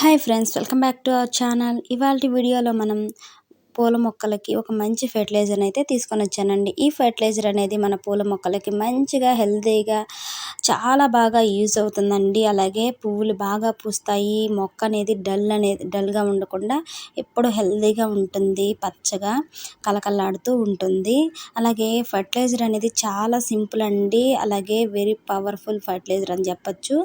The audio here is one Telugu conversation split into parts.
Hi friends welcome back to our channel. ఇవాళ వీడియోలో మనం పూల మొక్కలకి ఒక మంచి ఫెర్టిలైజర్ అయితే తీసుకొని వచ్చానండి. ఈ ఫెర్టిలైజర్ అనేది మన పూల మొక్కలకి మంచిగా హెల్తీగా చాలా బాగా యూజ్ అవుతుందండి. అలాగే పువ్వులు బాగా పూస్తాయి. మొక్క అనేది డల్ అనేది డల్గా ఉండకుండా ఎప్పుడు హెల్తీగా ఉంటుంది. పచ్చగా కలకల్లాడుతూ ఉంటుంది. అలాగే ఫర్టిలైజర్ అనేది చాలా సింపుల్ అండి. అలాగే వెరీ పవర్ఫుల్ ఫర్టిలైజర్ అని చెప్పచ్చు.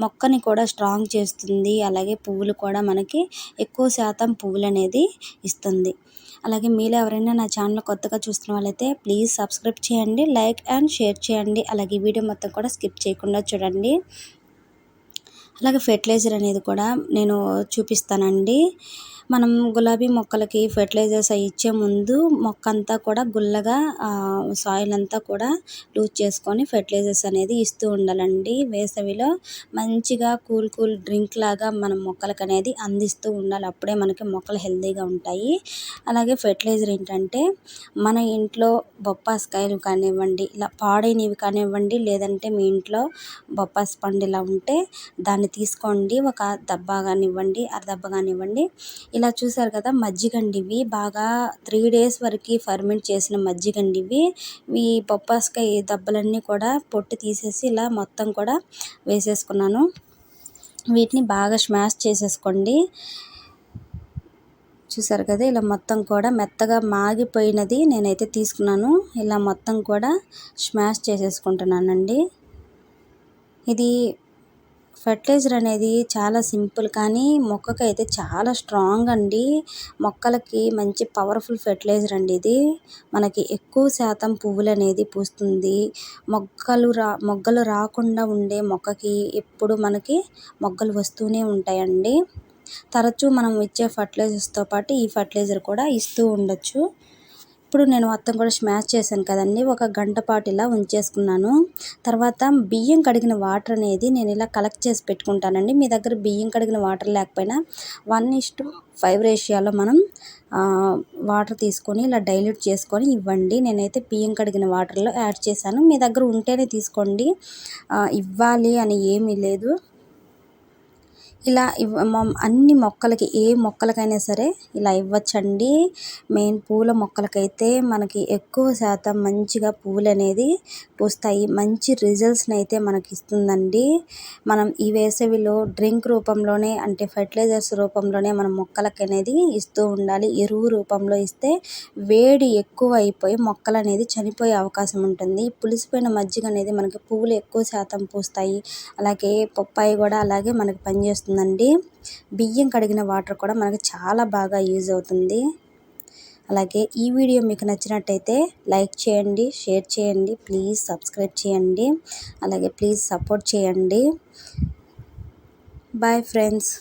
మొక్కని కూడా స్ట్రాంగ్ చేస్తుంది. అలాగే పువ్వులు కూడా మనకి ఎక్కువ శాతం పువ్వులు అనేది ఇస్తుంది. అలాగే మీరు ఎవరైనా నా ఛానల్ కొత్తగా చూస్తున్న వాళ్ళైతే ప్లీజ్ సబ్స్క్రైబ్ చేయండి లైక్ అండ్ షేర్ చేయండి. అలాగే వీడియో మొత్తం కూడా స్కిప్ చేయకుండా చూడండి. అలాగే ఫెర్టిలైజర్ అనేది కూడా నేను చూపిస్తానండి. మనం గులాబీ మొక్కలకి ఫెర్టిలైజర్స్ అవి ఇచ్చే ముందు మొక్క అంతా కూడా గుల్లగా సాయిల్ అంతా కూడా లూజ్ చేసుకొని ఫెర్టిలైజర్స్ అనేది ఇస్తూ ఉండాలండి. వేసవిలో మంచిగా కూల్ కూల్ డ్రింక్ లాగా మనం మొక్కలకు అనేది అందిస్తూ ఉండాలి. అప్పుడే మనకి మొక్కలు హెల్తీగా ఉంటాయి. అలాగే ఫెర్టిలైజర్ ఏంటంటే మన ఇంట్లో బొప్పాస్కాయలు కానివ్వండి ఇలా పాడైనవి కానివ్వండి లేదంటే మీ ఇంట్లో బొప్పాస్ పండు ఇలా ఉంటే దాన్ని తీసుకోండి. ఒక దబ్బా కానివ్వండి అర దబ్బా కానివ్వండి ఇలా చూసారు కదా మజ్జిగండి ఇవి బాగా త్రీ డేస్ వరకు ఫర్మెంట్ చేసిన మజ్జిగండి ఇవి ఈ బొప్పాస్కాయ దెబ్బలన్నీ కూడా పొట్టు తీసేసి ఇలా మొత్తం కూడా వేసేసుకున్నాను. వీటిని బాగా స్మాష్ చేసేసుకోండి. చూసారు కదా ఇలా మొత్తం కూడా మెత్తగా మాగిపోయినది నేనైతే తీసుకున్నాను. ఇలా మొత్తం కూడా స్మాష్ చేసేసుకుంటున్నానండి. ఇది ఫర్టిలైజర్ అనేది చాలా సింపుల్ కానీ మొక్కకి అయితే చాలా స్ట్రాంగ్ అండి. మొక్కలకి మంచి పవర్ఫుల్ ఫెర్టిలైజర్ అండి ఇది. మనకి ఎక్కువ శాతం పువ్వులు అనేది పూస్తుంది. మొక్కలు రా మొగ్గలు రాకుండా ఉండే మొక్కకి ఎప్పుడు మనకి మొగ్గలు వస్తూనే ఉంటాయండి. తరచూ మనం ఇచ్చే ఫర్టిలైజర్స్తో పాటు ఈ ఫర్టిలైజర్ కూడా ఇస్తూ ఉండొచ్చు. ఇప్పుడు నేను మొత్తం కూడా స్మాష్ చేశాను కదండి. ఒక గంట పాటు ఇలా ఉంచేసుకున్నాను. తర్వాత బియ్యం కడిగిన వాటర్ అనేది నేను ఇలా కలెక్ట్ చేసి పెట్టుకుంటానండి. మీ దగ్గర బియ్యం కడిగిన వాటర్ లేకపోయినా వన్ ఇస్టు ఫైవ్ రేషియాలో మనం వాటర్ తీసుకొని ఇలా డైల్యూట్ చేసుకొని ఇవ్వండి. నేనైతే బియ్యం కడిగిన వాటర్లో యాడ్ చేశాను. మీ దగ్గర ఉంటేనే తీసుకోండి. ఇవ్వాలి అని ఏమీ లేదు. ఇలా ఇవ్వ అన్ని మొక్కలకి ఏ మొక్కలకైనా సరే ఇలా ఇవ్వచ్చండి. మెయిన్ పూల మొక్కలకైతే మనకి ఎక్కువ శాతం మంచిగా పూలు అనేది పూస్తాయి. మంచి రిజల్ట్స్ని అయితే మనకి ఇస్తుందండి మనం ఈ వేసవిలో డ్రింక్ రూపంలోనే అంటే ఫర్టిలైజర్స్ రూపంలోనే మనం మొక్కలకి అనేది ఇస్తూ ఉండాలి. ఎరువు రూపంలో ఇస్తే వేడి ఎక్కువ అయిపోయి మొక్కలు అనేది చనిపోయే అవకాశం ఉంటుంది. పులిసిపోయిన మజ్జిగ అనేది మనకి పువ్వులు ఎక్కువ శాతం పూస్తాయి. అలాగే పప్పాయి కూడా అలాగే మనకి పనిచేస్తుంది. అవుతుందండి బియ్యం కడిగిన వాటర్ కూడా మనకి చాలా బాగా యూజ్ అవుతుంది. అలాగే ఈ వీడియో మీకు నచ్చినట్టయితే లైక్ చేయండి షేర్ చేయండి ప్లీజ్ సబ్స్క్రైబ్ చేయండి అలాగే ప్లీజ్ సపోర్ట్ చేయండి. Bye friends.